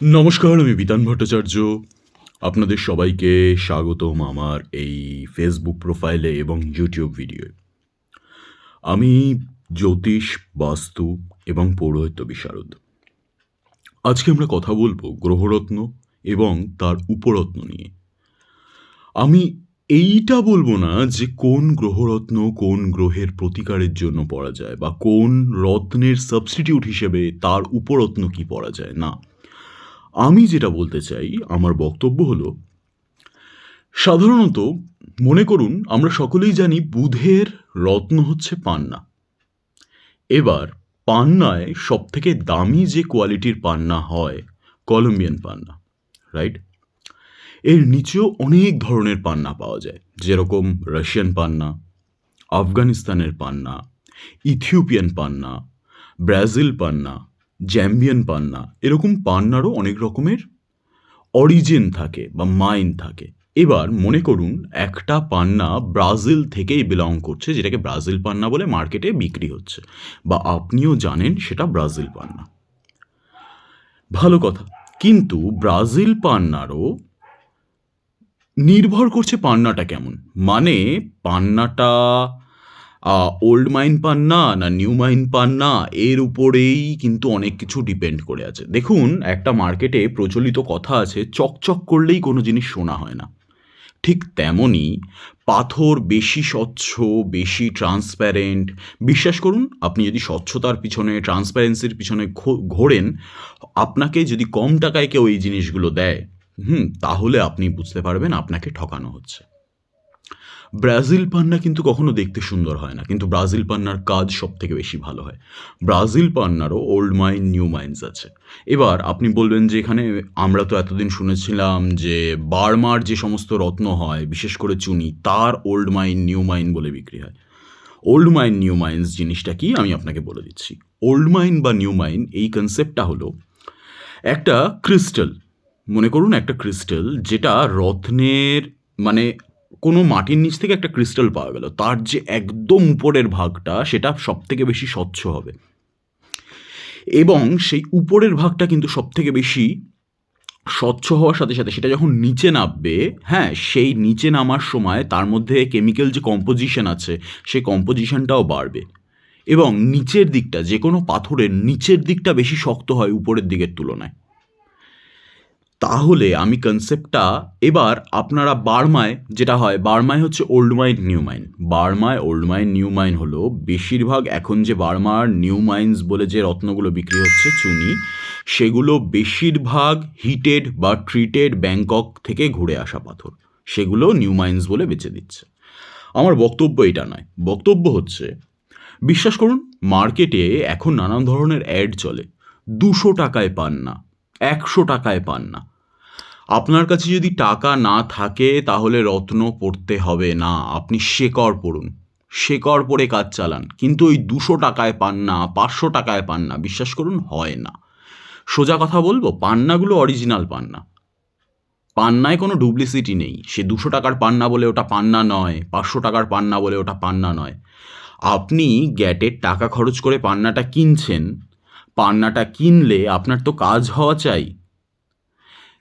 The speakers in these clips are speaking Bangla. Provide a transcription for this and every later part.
নমস্কার, আমি বিতান ভট্টাচার্য। আপনাদের সবাইকে স্বাগতম আমার এই ফেসবুক প্রোফাইলে এবং ইউটিউব ভিডিওয়ে আমি জ্যোতিষ, বাস্তু এবং পৌরোহিত্য বিশারদ। আজকে আমরা কথা বলব গ্রহরত্ন এবং তার উপরত্ন নিয়ে। আমি এইটা বলব না যে কোন গ্রহরত্ন কোন গ্রহের প্রতিকারের জন্য পড়া যায় বা কোন রত্নের সাবস্টিটিউট হিসেবে তার উপরত্ন কি পড়া যায়, না। আমি যেটা বলতে চাই, আমার বক্তব্য হলো, সাধারণত মনে করুন আমরা সকলেই জানি বুধের রত্ন হচ্ছে পান্না। এবার পান্নায় সব থেকে দামি যে কোয়ালিটির পান্না হয়, কলম্বিয়ান পান্না রাইট এর নিচেও অনেক ধরনের পান্না পাওয়া যায়, যেরকম রাশিয়ান পান্না, আফগানিস্তানের পান্না, ইথিওপিয়ান পান্না, ব্রাজিল পান্না জ্যাম্বিয়ান পান্না এরকম পান্নারও অনেক রকমের অরিজিন থাকে বা মাইন থাকে। এবার মনে করুন, একটা পান্না ব্রাজিল থেকেই বিলং করছে, যেটাকে ব্রাজিল পান্না বলে মার্কেটে বিক্রি হচ্ছে। বা আপনিও জানেন সেটা ব্রাজিল পান্না ভালো কথা। কিন্তু ব্রাজিল পান্নারও নির্ভর করছে পান্নাটা কেমন? মানে পান্নাটা ওল্ড মাইন পান না না নিউ মাইন পান না, এর উপরেই কিন্তু অনেক কিছু ডিপেন্ড করে আছে। দেখুন, একটা মার্কেটে প্রচলিত কথা আছে, চকচক করলেই কোনো জিনিস শোনা হয় না। ঠিক তেমনই পাথর বেশি স্বচ্ছ, বেশি ট্রান্সপ্যারেন্ট বিশ্বাস করুন, আপনি যদি স্বচ্ছতার পিছনে ট্রান্সপ্যারেন্সির পিছনে ঘোরেন, আপনাকে যদি কম টাকায় কেউ এই জিনিসগুলো দেয়, হুম, তাহলে আপনি বুঝতে পারবেন আপনাকে ঠকানো হচ্ছে। ব্রাজিল পান্না কিন্তু কখনো দেখতে সুন্দর হয় না, কিন্তু ব্রাজিল পান্নার কাজ সব থেকে বেশি ভালো হয়। ব্রাজিল পান্নারও ওল্ড মাইন, নিউ মাইন্স আছে। এবার আপনি বলবেন যে এখানে আমরা তো এতদিন শুনেছিলাম যে বার্মার যে সমস্ত রত্ন হয়, বিশেষ করে চুনি, তার ওল্ড মাইন, নিউ মাইন বলে বিক্রি হয়। ওল্ড মাইন, নিউ মাইন্স জিনিসটা কি আমি আপনাকে বলে দিচ্ছি। ওল্ড মাইন বা নিউ মাইন এই কনসেপ্টটা হলো একটা ক্রিস্টাল মনে করুন একটা ক্রিস্টাল যেটা রত্নের মানে কোনো মাটির নিচ থেকে একটা ক্রিস্টাল পাওয়া গেল। তার যে একদম উপরের ভাগটা, সেটা সব থেকে বেশি স্বচ্ছ হবে। এবং সেই উপরের ভাগটা কিন্তু সব থেকে বেশি স্বচ্ছ হওয়ার সাথে সাথে সেটা যখন নিচে নামবে হ্যাঁ সেই নিচে নামার সময় তার মধ্যে কেমিক্যাল যে কম্পোজিশন আছে, সেই কম্পোজিশনটাও বাড়বে। এবং নিচের দিকটা যে কোনো পাথরের নিচের দিকটা বেশি শক্ত হয় উপরের দিকের তুলনায়। তাহলে আমি কনসেপ্টটা এবার আপনারা বার্মায়, যেটা হয়, বার্মায় হচ্ছে ওল্ড মাইন নিউ মাইন বার্মায় ওল্ড মাইন নিউ মাইন হলো বেশিরভাগ এখন যে বার্মার নিউ মাইন্স বলে যে রত্নগুলো বিক্রি হচ্ছে, চুনি, সেগুলো বেশিরভাগ হিটেড বা ট্রিটেড ব্যাংকক থেকে ঘুরে আসা পাথর। সেগুলো নিউ মাইন্স বলে বেচে দিচ্ছে। আমার বক্তব্য এটা নয়। বক্তব্য হচ্ছে, বিশ্বাস করুন, মার্কেটে এখন নানান ধরনের অ্যাড চলে। দুশো টাকায় পান না, একশো টাকায় পান না। আপনার কাছে যদি টাকা না থাকে, তাহলে রত্ন পড়তে হবে না। আপনি শেকড় পড়ুন। শেকড় পরে কাজ চালান। কিন্তু ওই দুশো টাকায় পান না, পাঁচশো টাকায় পান না। বিশ্বাস করুন, হয় না। সোজা কথা বলব, পান্নাগুলো অরিজিনাল পান্না। পান্নায় কোনো ডুপ্লিসিটি নেই। সে দুশো টাকার পান্না বলে ওটা পান্না নয়, পাঁচশো টাকার পান্না বলে ওটা পান্না নয়। আপনি গ্যাটের টাকা খরচ করে পান্নাটা কিনছেন। পান্নাটা কিনলে আপনার তো কাজ হওয়া চাই।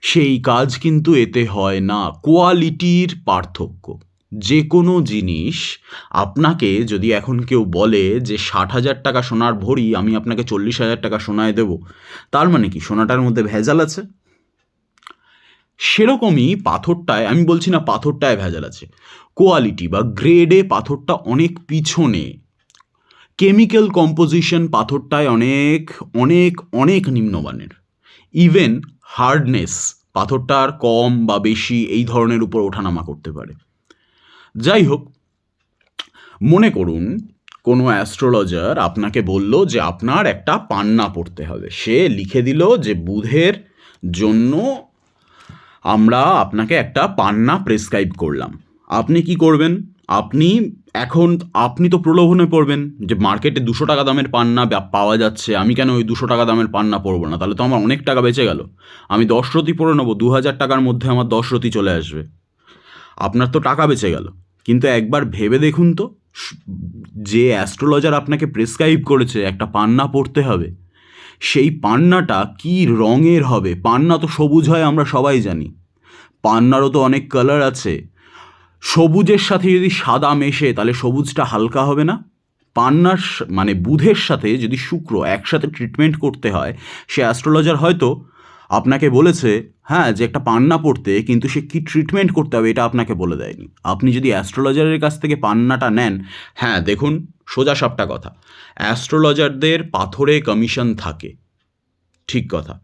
সেই কাজ কিন্তু এতে হয় না। কোয়ালিটির পার্থক্য। যে কোনো জিনিস আপনাকে যদি এখন কেউ বলে যে ষাট হাজার টাকা সোনার ভরি, আমি আপনাকে চল্লিশ হাজার টাকা সোনায় দেব, তার মানে কি? সোনাটার মধ্যে ভেজাল আছে? সেরকমই পাথরটায়, আমি বলছি না পাথরটায় ভেজাল আছে, কোয়ালিটি বা গ্রেডে পাথরটা অনেক পিছনে। কেমিক্যাল কম্পোজিশন পাথরটায় অনেক অনেক অনেক নিম্নমানের। ইভেন হার্ডনেস পাথরটার কম বা বেশি এই ধরনের উপর ওঠানামা করতে পারে। যাই হোক, মনে করুন, কোনো অ্যাস্ট্রোলজার আপনাকে বলল যে আপনার একটা পান্না পড়তে হবে। সে লিখে দিল যে বুধের জন্য আমরা আপনাকে একটা পান্না প্রেসক্রাইব করলাম। আপনি কি করবেন? আপনি এখন আপনি তো প্রলোভনে পড়বেন যে মার্কেটে দুশো টাকা দামের পান্না পাওয়া যাচ্ছে, আমি কেন ওই দুশো টাকা দামের পান্না পরবো না? তাহলে তো আমার অনেক টাকা বেঁচে গেল। আমি দশ রতি পরে নেব, দু হাজার টাকার মধ্যে আমার দশ রতি চলে আসবে। আপনার তো টাকা বেঁচে গেল। কিন্তু একবার ভেবে দেখুন তো, যে অ্যাস্ট্রোলজার আপনাকে প্রেসক্রাইব করেছে একটা পান্না পড়তে হবে, সেই পান্নাটা কি রঙের হবে? পান্না তো সবুজ হয়, আমরা সবাই জানি। পান্নারও তো অনেক কালার আছে। সবুজের সাথে যদি সাদা মেশে, তাহলে সবুজটা হালকা হবে না? পান্নার মানে বুধের সাথে যদি শুক্র একসাথে ট্রিটমেন্ট করতে হয়, সে অ্যাস্ট্রোলজার হয়তো আপনাকে বলেছে হ্যাঁ যে একটা পান্না পড়তে, কিন্তু সে কী ট্রিটমেন্ট করতে হবে, এটা আপনাকে বলে দেয়নি। আপনি যদি অ্যাস্ট্রোলজারের কাছ থেকে পান্নাটা নেন হ্যাঁ দেখুন, সোজা সাপটা কথা। অ্যাস্ট্রোলজারদের পাথরে কমিশন থাকে। ঠিক কথা।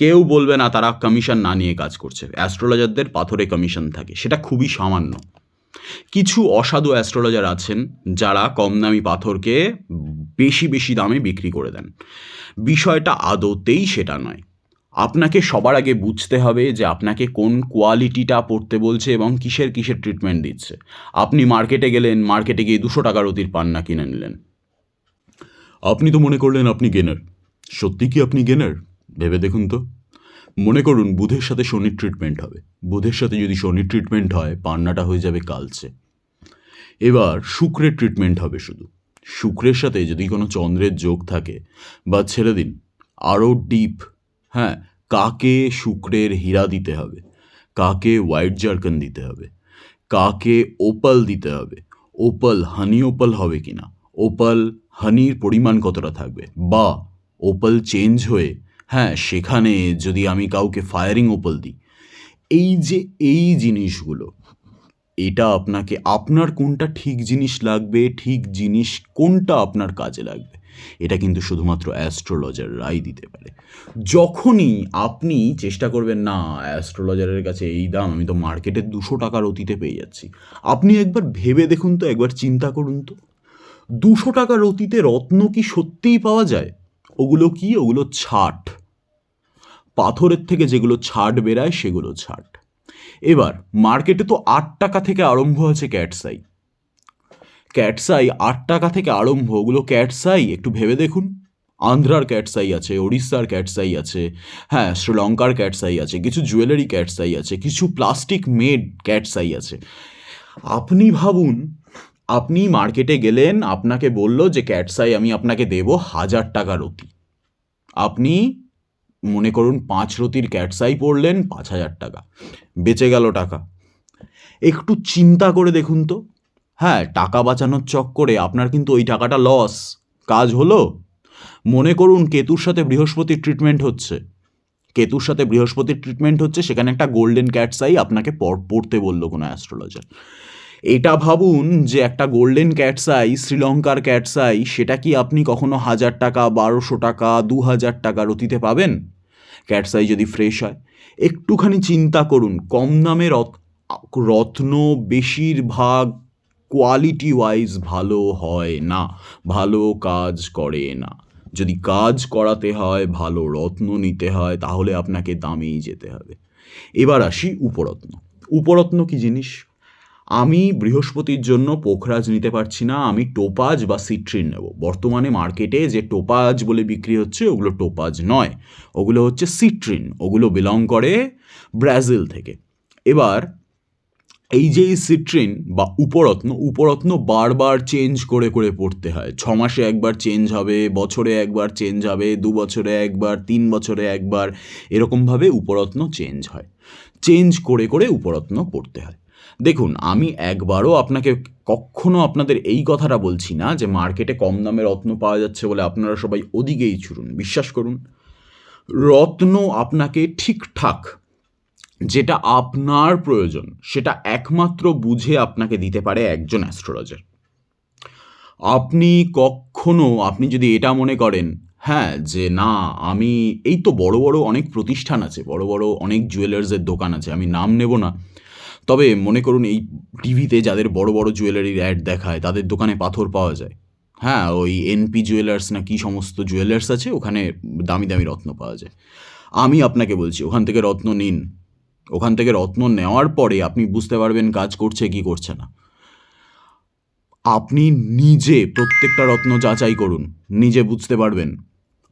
কেউ বলবে না তারা কমিশন না নিয়ে কাজ করছে। অ্যাস্ট্রোলজারদের পাথরে কমিশন থাকে, সেটা খুবই সামান্য। কিছু অসাধু অ্যাস্ট্রোলজার আছেন যারা কম দামি পাথরকে বেশি বেশি দামে বিক্রি করে দেন। বিষয়টা আদতেই সেটা নয়। আপনাকে সবার আগে বুঝতে হবে যে আপনাকে কোন কোয়ালিটিটা পড়তে বলছে এবং কিসের কিসের ট্রিটমেন্ট দিচ্ছে। আপনি মার্কেটে গেলেন মার্কেটে গিয়ে দুশো টাকার অতির পান্না কিনে নিলেন। আপনি তো মনে করলেন আপনি গেনার সত্যি কি আপনি গেনার ভেবে দেখুন তো। মনে করুন বুধের সাথে শনির ট্রিটমেন্ট হবে। বুধের সাথে যদি শনির ট্রিটমেন্ট হয়, পান্নাটা হয়ে যাবে কালচে। এবার শুক্রের ট্রিটমেন্ট হবে শুধু। শুক্রের সাথে যদি কোনো চন্দ্রের যোগ থাকে, বা ছেড়ে দিন, আরও ডিপ হ্যাঁ কাকে শুক্রের হীরা দিতে হবে? কাকে হোয়াইট জার্কন দিতে হবে? কাকে ওপাল দিতে হবে? ওপাল হানি ওপাল হবে কি না ওপাল হানির পরিমাণ কতটা থাকবে? বা ওপাল চেঞ্জ হয়ে হ্যাঁ সেখানে যদি আমি কাউকে ফায়ারিং ওপাল দিই, এই যে এই জিনিসগুলো, এটা আপনাকে, আপনার কোনটা ঠিক জিনিস লাগবে, ঠিক জিনিস কোনটা আপনার কাজে লাগবে, এটা কিন্তু শুধুমাত্র অ্যাস্ট্রোলজাররাই দিতে পারে। যখনই আপনি চেষ্টা করবেন, না অ্যাস্ট্রোলজারের কাছে এই দাম, আমি তো মার্কেটে দুশো টাকার অতীতে পেয়ে যাচ্ছি। আপনি একবার ভেবে দেখুন তো, একবার চিন্তা করুন তো, দুশো টাকার অতীতে রত্ন কি সত্যিই পাওয়া যায়? ওগুলো কি? ওগুলো ছাট। পাথরের থেকে যেগুলো ছাট বেরায়, সেগুলো ছাট এবার, মার্কেটে তো আট টাকা থেকে আরম্ভ আছে ক্যাটসাই ক্যাটসাই আট টাকা থেকে আরম্ভ, ওগুলো ক্যাটসাই একটু ভেবে দেখুন। আন্ধ্রার ক্যাটসাই আছে, ওড়িশার ক্যাটসাই আছে হ্যাঁ শ্রীলঙ্কার ক্যাটসাই আছে, কিছু জুয়েলারি ক্যাটসাই আছে, কিছু প্লাস্টিক মেড ক্যাটসাই আছে। আপনি ভাবুন, আপনি মার্কেটে গেলেন, আপনাকে বলল যে ক্যাটসাই আমি আপনাকে দেব হাজার টাকার রতি আপনি মনে করুন পাঁচ রতির ক্যাটসাই পড়লেন পাঁচ হাজার টাকা। বেঁচে গেল টাকা। একটু চিন্তা করে দেখুন তো। হ্যাঁ টাকা বাঁচানোর চক্করে আপনার কিন্তু ওই টাকাটা লস কাজ হলো? মনে করুন কেতুর সাথে বৃহস্পতির ট্রিটমেন্ট হচ্ছে। কেতুর সাথে বৃহস্পতির ট্রিটমেন্ট হচ্ছে, সেখানে একটা গোল্ডেন ক্যাটসাই আপনাকে পড়- পড়তে বলল কোনো অ্যাস্ট্রোলজার এটা ভাবুন যে একটা গোল্ডেন ক্যাটসাই শ্রীলঙ্কার ক্যাটসাই সেটা কি আপনি কখনো হাজার টাকা, বারোশো টাকা, দু হাজার টাকা রতিতে পাবেন? ক্যাটসাই যদি ফ্রেশ হয়, একটুখানি চিন্তা করুন, কম দামে রত রত্ন বেশিরভাগ কোয়ালিটি ওয়াইজ ভালো হয় না, ভালো কাজ করে না। যদি কাজ করাতে হয়, ভালো রত্ন নিতে হয়, তাহলে আপনাকে দামেই যেতে হবে। এবার আসি উপরত্ন। উপরত্ন কি জিনিস? আমি বৃহস্পতির জন্য পোখরাজ নিতে পারছি না, আমি টোপাজ বা সিট্রিন নেব। বর্তমানে মার্কেটে যে টোপাজ বলে বিক্রি হচ্ছে, ওগুলো টোপাজ নয়। ওগুলো হচ্ছে সিট্রিন, ওগুলো বিলং করে ব্রাজিল থেকে। এবার, এই যে এই সিট্রিন বা উপরত্ন উপরত্ন বারবার চেঞ্জ করে করে পড়তে হয়। ছ মাসে একবার চেঞ্জ হবে, বছরে একবার চেঞ্জ হবে, দু বছরে একবার, তিন বছরে একবার, এরকমভাবে উপরত্ন চেঞ্জ হয়। চেঞ্জ করে করে উপরত্ন পড়তে হয়। দেখুন, আমি একবারও আপনাকে কখনো আপনাদের এই কথাটা বলছি না যে মার্কেটে কম দামে রত্ন পাওয়া যাচ্ছে বলে আপনারা সবাই ওদিকেই ছুটুন বিশ্বাস করুন। রত্ন আপনাকে ঠিকঠাক যেটা আপনার প্রয়োজন, সেটা একমাত্র বুঝে আপনাকে দিতে পারে একজন অ্যাস্ট্রোলজার আপনি কখনো, আপনি যদি এটা মনে করেন হ্যাঁ যে না, আমি, এই তো বড় বড় অনেক প্রতিষ্ঠান আছে, বড় বড় অনেক জুয়েলার্সের দোকান আছে, আমি নাম নেব না। তবে মনে করুন এই টিভিতে যাদের বড় বড় জুয়েলারির অ্যাড দেখায়, তাদের দোকানে পাথর পাওয়া যায়। হ্যাঁ ওই এনপি জুয়েলার্স না কি সমস্ত জুয়েলার্স আছে, ওখানে দামি দামি রত্ন পাওয়া যায়। আমি আপনাকে বলছি, ওখান থেকে রত্ন নিন। ওখান থেকে রত্ন নেওয়ার পরে আপনি বুঝতে পারবেন কাজ করছে কি করছে না। আপনি নিজে প্রত্যেকটা রত্ন যাচাই করুন, নিজে বুঝতে পারবেন।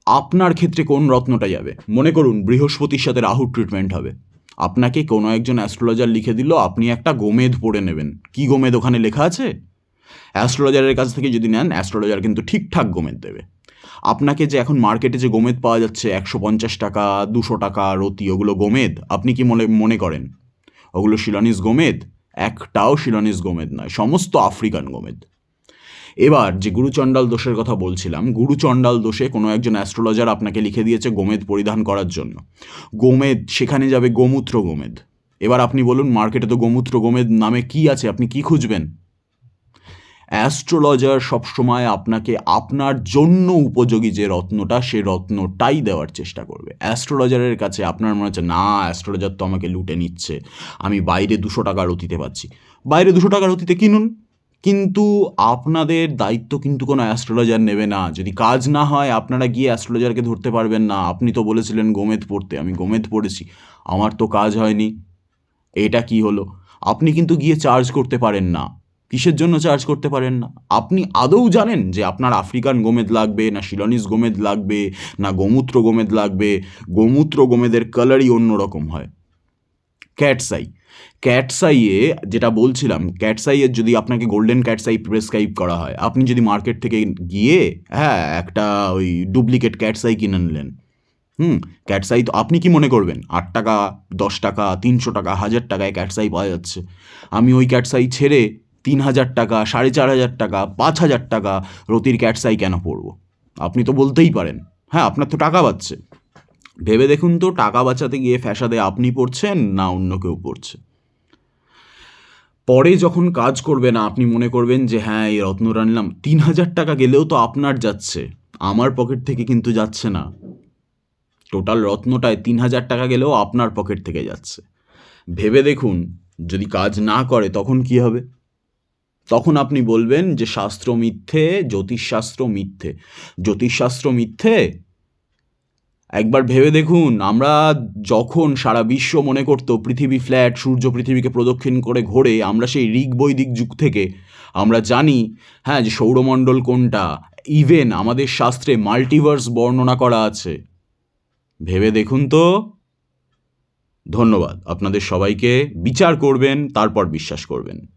আপনার ক্ষেত্রে কোন রত্নটা যাবে? মনে করুন বৃহস্পতির সাথে রাহুর ট্রিটমেন্ট হবে। আপনাকে কোনো একজন অ্যাস্ট্রোলজার লিখে দিল, আপনি একটা গোমেদ পড়ে নেবেন। কি গোমেদ ওখানে লেখা আছে? অ্যাস্ট্রোলজারের কাছ থেকে যদি নেন অ্যাস্ট্রোলজার কিন্তু ঠিকঠাক গোমেদ দেবে। আপনাকে যে এখন মার্কেটে যে গোমেদ পাওয়া যাচ্ছে, একশো পঞ্চাশ টাকা, দুশো টাকা, রতি, ওগুলো গোমেদ, আপনি কি মনে মনে করেন? ওগুলো শিলানিস গোমেদ, একটাও শিলানিস গোমেদ নয়, সমস্ত আফ্রিকান গোমেদ। এবার যে গুরুচণ্ডাল দোষের কথা বলছিলাম গুরুচণ্ডাল দোষে কোনো একজন অ্যাস্ট্রোলজার আপনাকে লিখে দিয়েছে গোমেদ পরিধান করার জন্য। গোমেদ, সেখানে যাবে গোমূত্র গোমেদ। এবার আপনি বলুন মার্কেটে তো গোমূত্র গোমেদ নামে কি আছে, আপনি কি খুঁজবেন? অ্যাস্ট্রোলজার সবসময় আপনাকে আপনার জন্য উপযোগী যে রত্নটা, সে রত্নটাই দেওয়ার চেষ্টা করবে। অ্যাস্ট্রোলজারের কাছে আপনার মনে হচ্ছে, না অ্যাস্ট্রোলজার তো আমাকে লুটে নিচ্ছে। আমি বাইরে দুশো টাকার অতীতে পাচ্ছি। বাইরে দুশো টাকার অতীতে কিনুন। কিন্তু আপনাদের দায়িত্ব কিন্তু কোনো অ্যাস্ট্রোলজার নেবে না। যদি কাজ না হয়, আপনারা গিয়ে অ্যাস্ট্রোলজারকে ধরতে পারবেন না। আপনি তো বলেছিলেন গোমেদ পড়তে, আমি গোমেদ পড়েছি। আমার তো কাজ হয়নি। এটা কি হলো? আপনি কিন্তু গিয়ে চার্জ করতে পারেন না। কিসের জন্য চার্জ করতে পারেন না? আপনি আদৌ জানেন যে আপনার আফ্রিকান গোমেদ লাগবে, না শিলনিস গোমেদ লাগবে, না গোমূত্র গোমেদ লাগবে? গোমূত্র গোমেদের কালারই অন্যরকম হয়। ক্যাটসাই ক্যাটসাইয়ে যেটা বলছিলাম ক্যাটসাইয়ের যদি আপনাকে গোল্ডেন ক্যাটসাই প্রেসক্রাইব করা হয়, আপনি যদি মার্কেট থেকে গিয়ে হ্যাঁ একটা ওই ডুপ্লিকেট ক্যাটসাই কিনে নিলেন, হুম ক্যাটসাই তো আপনি কি মনে করবেন? আট টাকা, দশ টাকা, তিনশো টাকা, হাজার টাকায় ক্যাটসাই পাওয়া যাচ্ছে। আমি ওই ক্যাটসাই ছেড়ে তিন হাজার টাকা, সাড়ে চার হাজার টাকা, পাঁচ হাজার টাকা রতির ক্যাটসাই কেন পড়ব আপনি তো বলতেই পারেন। হ্যাঁ আপনার তো টাকা বাচ্ছে। ভেবে দেখুন তো, টাকা বাঁচাতে গিয়ে ফ্যাসাদে আপনি পড়ছেন না অন্য কেউ পড়ছে। পরে যখন কাজ করবে না, আপনি মনে করবেন যে হ্যাঁ এই রত্নটা নিলাম তিন হাজার টাকা গেলেও তো আপনার যাচ্ছে। আমার পকেট থেকে কিন্তু যাচ্ছে না। টোটাল রত্নটায় তিন হাজার টাকা গেলেও আপনার পকেট থেকে যাচ্ছে। ভেবে দেখুন, যদি কাজ না করে, তখন কি হবে? তখন আপনি বলবেন যে, শাস্ত্র মিথ্যে, জ্যোতিষশাস্ত্র মিথ্যে। জ্যোতিষশাস্ত্র মিথ্যে একবার ভেবে দেখুন, আমরা যখন সারা বিশ্ব মনে করতো পৃথিবী ফ্ল্যাট, সূর্য পৃথিবীকে প্রদক্ষিণ করে ঘোরে, আমরা সেই ঋগ বৈদিক যুগ থেকে, আমরা জানি হ্যাঁ যে সৌরমণ্ডল কোনটা ইভেন আমাদের শাস্ত্রে মাল্টিভার্স বর্ণনা করা আছে। ভেবে দেখুন তো। ধন্যবাদ, আপনাদের সবাইকে বিচার করবেন, তারপর বিশ্বাস করবেন।